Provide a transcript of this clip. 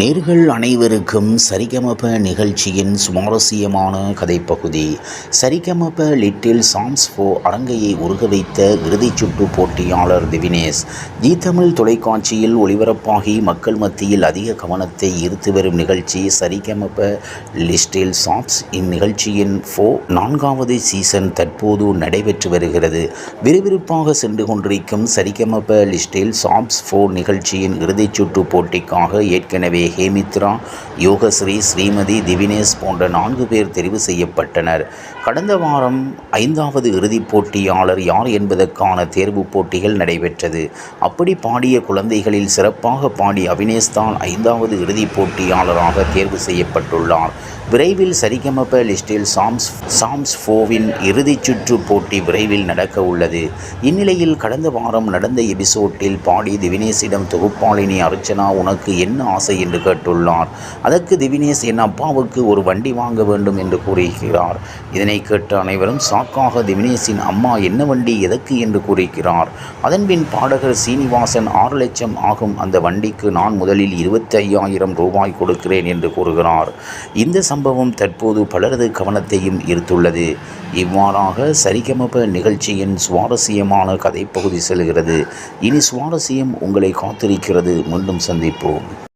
நேர்கள் அனைவருக்கும் சரிகமப நிகழ்ச்சியின் சுவாரஸ்யமான கதைப்பகுதி. சரிகமப லிட்டில் சாங்ஸ் ஃபோ அரங்கையை உருக வைத்த இறுதிச் சுற்று போட்டியாளர் திவினேஷ். ஜி தமிழ் தொலைக்காட்சியில் ஒளிபரப்பாகி மக்கள் மத்தியில் அதிக கவனத்தை ஈர்த்து வரும் நிகழ்ச்சி சரிகமப லிஸ்டில் சாங்ஸ் இந்நிகழ்ச்சியின் ஃபோ நான்காவது சீசன் தற்போது நடைபெற்று வருகிறது. விறுவிறுப்பாக சென்று கொண்டிருக்கும் சரிகமப லிஸ்டில் சாப்ஸ் ஃபோ நிகழ்ச்சியின் இறுதிச் சுற்று போட்டிக்காக ஏற்கனவே ஹேமித்ரா யோகஸ்ரீ ஸ்ரீமதி திவினேஷ் போன்ற நான்கு பேர் தெரிவு செய்யப்பட்டனர். கடந்த வாரம் ஐந்தாவது இறுதிப் போட்டியாளர் யார் என்பதற்கான தேர்வுப் போட்டிகள் நடைபெற்றது. அப்படி பாடிய குழந்தைகளில் சிறப்பாக பாடி அவினேஷ் தான் ஐந்தாவது இறுதிப் போட்டியாளராக தேர்வு செய்யப்பட்டுள்ளார். விரைவில் சரிகமப லிஸ்டில் சாம்ஸ் சாம்ஸ் ஃபோவின் இறுதிச் சுற்று போட்டி விரைவில் நடக்க உள்ளது. இந்நிலையில் கடந்த வாரம் நடந்த எபிசோட்டில் பாடி திவினேஷிடம் தொகுப்பாளினி அர்ச்சனா உனக்கு என்ன ஆசை என்று கேட்டுள்ளார். அதற்கு திவினேஷ் என் அப்பாவுக்கு ஒரு வண்டி வாங்க வேண்டும் என்று கூறுகிறார். இதனை கேட்ட அனைவரும் சாக்காக திவினேஷின் அம்மா என்ன வண்டி எதற்கு என்று கூறுகிறார் அதன்பின் பாடகர் சீனிவாசன் ஆறு லட்சம் ஆகும். அந்த வண்டிக்கு நான் முதலில் இருபத்தி ஐயாயிரம் ரூபாய் கொடுக்கிறேன் என்று கூறுகிறார். இந்த சம்பவம் தற்போது பலரது கவனத்தையும் ஈர்த்துள்ளது. இவ்வாறாக சரிகமப நிகழ்ச்சியின் சுவாரஸ்யமான கதைப்பகுதி செல்கிறது. இனி சுவாரஸ்யம் உங்களை காத்திருக்கிறது. மீண்டும் சந்திப்போம்.